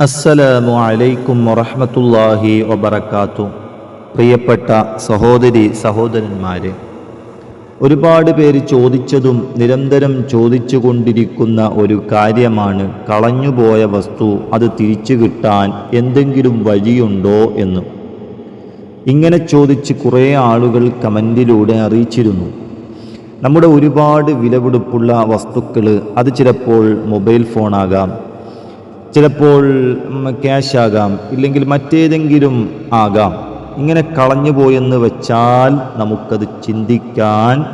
അസ്സലാമു അലൈക്കും വറഹ്മത്തുള്ളാഹി വബർക്കാത്തു പ്രിയപ്പെട്ട സഹോദരി സഹോദരന്മാരെ ഒരുപാട് പേര് ചോദിച്ചതും നിരന്തരം ചോദിച്ചു കൊണ്ടിരിക്കുന്ന ഒരു കാര്യമാണ് കളഞ്ഞുപോയ വസ്തു അത് തിരിച്ചു കിട്ടാൻ എന്തെങ്കിലും വഴിയുണ്ടോ എന്ന്. ഇങ്ങനെ ചോദിച്ച് കുറേ ആളുകൾ കമന്റിലൂടെ അറിയിച്ചിരുന്നു. നമ്മുടെ ഒരുപാട് വിലപിടിപ്പുള്ള വസ്തുക്കൾ അത് ചിലപ്പോൾ മൊബൈൽ ഫോണാകാം ചിലപ്പോൾ ക്യാഷ് ആകാം ഇല്ലെങ്കിൽ മറ്റേതെങ്കിലും ആകാം. ഇങ്ങനെ കളഞ്ഞു പോയെന്ന് വെച്ചാൽ നമുക്കത് ചിന്തിക്കാൻ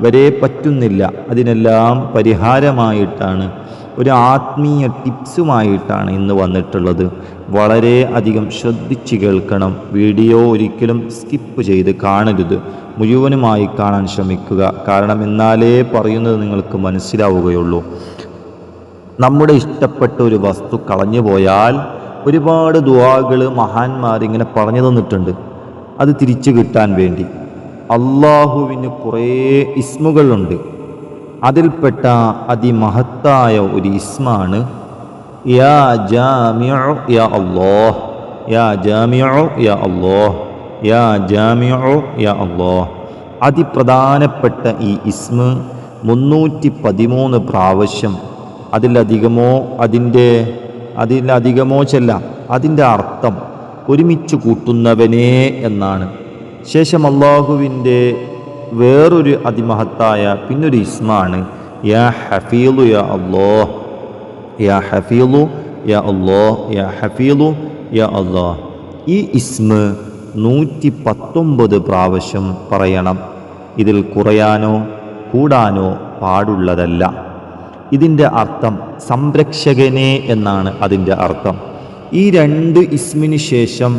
വരെ പറ്റുന്നില്ല. അതിനെല്ലാം പരിഹാരമായിട്ടാണ് ഒരു ആത്മീയ ടിപ്സുമായിട്ടാണ് ഇന്ന് വന്നിട്ടുള്ളത്. വളരെ അധികം ശ്രദ്ധിച്ച് കേൾക്കണം. വീഡിയോ ഒരിക്കലും സ്കിപ്പ് ചെയ്ത് കാണരുത്. മുഴുവനുമായി കാണാൻ ശ്രമിക്കുക. കാരണം എന്നാലേ പറയുന്നത് നിങ്ങൾക്ക് മനസ്സിലാവുകയുള്ളൂ. നമ്മുടെ ഇഷ്ടപ്പെട്ട ഒരു വസ്തു കളഞ്ഞു പോയാൽ ഒരുപാട് ദുവാകൾ മഹാന്മാർ ഇങ്ങനെ പറഞ്ഞു തന്നിട്ടുണ്ട്. അത് തിരിച്ചു കിട്ടാൻ വേണ്ടി. അള്ളാഹുവിന് കുറേ ഇസ്മുകളുണ്ട്. അതിൽപ്പെട്ട അതിമഹത്തായ ഒരു ഇസ്മാണ് യാ ജാമിഉ യാ അല്ലാഹ് യാ ജാമിഉ യാ അല്ലാഹ് യാ ജാമിഉ യാ അല്ലാഹ്. അതിപ്രധാനപ്പെട്ട ഈ ഇസ്മ മുന്നൂറ്റി പതിമൂന്ന് പ്രാവശ്യം അതിലധികമോ അതിന്റെ അതിലധികമോ ചെല്ലാം അതിന്റെ അർത്ഥം ഒരുമിച്ച് കൂട്ടുന്നവനേ എന്നാണ്. ശേഷം അള്ളാഹുവിന്റെ വേറൊരു അതിമഹത്തായ പിന്നൊരു ഇസ്മാണ് യാ ഹഫീലു യാ അല്ലോ യാ ഹഫീലു യാ അല്ലോ യാ ഹഫീലു യാ അല്ലോ ഈ ഇസ്മ നൂറ്റി പത്തൊമ്പത് പ്രാവശ്യം പറയണം. ഇതിൽ കുറയാനോ കൂടാനോ പാടുള്ളതല്ല. ഇതിന്റെ അർത്ഥം സംരക്ഷകനെ എന്നാണ് അതിന്റെ അർത്ഥം. ഈ രണ്ട് ഇസ്മിന് ശേഷം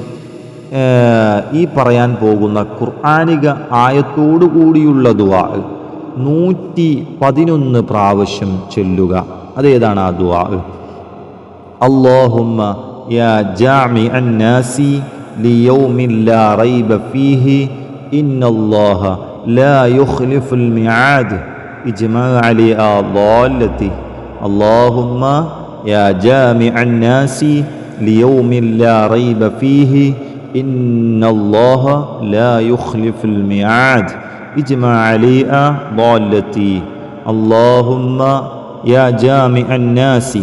ഈ പറയാൻ പോകുന്ന ഖുർആാനിക ആയത്തോടു കൂടിയുള്ള ദുവാ നൂറ്റി പതിനൊന്ന് പ്രാവശ്യം ചൊല്ലുക. അതേതാണ് ആ ദുവാ അള്ളാഹുമ്മ യാ ജാമി അന്നാസി ലിയൗമിൻ ലാ റൈബ ഫീഹി ഇന്നല്ലാഹ ലാ യുഖ്ലിഫുൽ മിയാദ് اجمع لي ضالتي اللهم يا جامع الناس ليوم لا ريب فيه إن الله لا يخلف الميعاد. اجمع لي ضالتي اللهم يا جامع الناس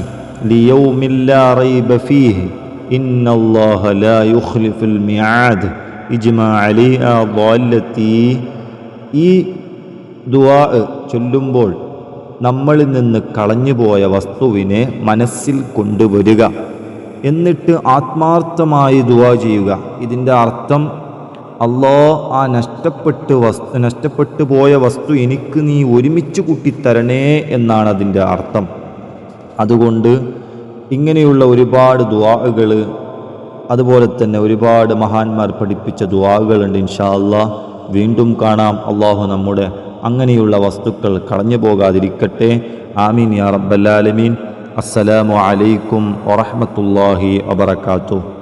ليوم لا ريب فيه إن الله لا يخلف الميعاد. اجمع علي ضالتي ദുവാ ചൊല്ലുമ്പോൾ നമ്മളിൽ നിന്ന് കളഞ്ഞുപോയ വസ്തുവിനെ മനസ്സിൽ കൊണ്ടുവരിക. എന്നിട്ട് ആത്മാർത്ഥമായി ദുവാ ചെയ്യുക. ഇതിന്റെ അർത്ഥം അല്ലോ ആ നഷ്ടപ്പെട്ട് വസ്തു നഷ്ടപ്പെട്ടു പോയ വസ്തു എനിക്ക് നീ ഒരുമിച്ച് കൂട്ടിത്തരണേ എന്നാണ് അതിന്റെ അർത്ഥം. അതുകൊണ്ട് ഇങ്ങനെയുള്ള ഒരുപാട് ദുവാകൾ അതുപോലെ തന്നെ ഒരുപാട് മഹാന്മാർ പഠിപ്പിച്ച ദുവാകളുണ്ട് ഇൻഷാ അള്ളാഹ് വീണ്ടും കാണാം. അള്ളാഹു നമ്മുടെ അങ്ങനെയുള്ള വസ്തുക്കൾ കളഞ്ഞു പോകാതിരിക്കട്ടെ ആമീൻ യാ റബ്ബല്ലാലമീൻ അസ്സലാമു അലൈക്കും വറഹ്മത്തുള്ളാഹി വബറകാതുഹു.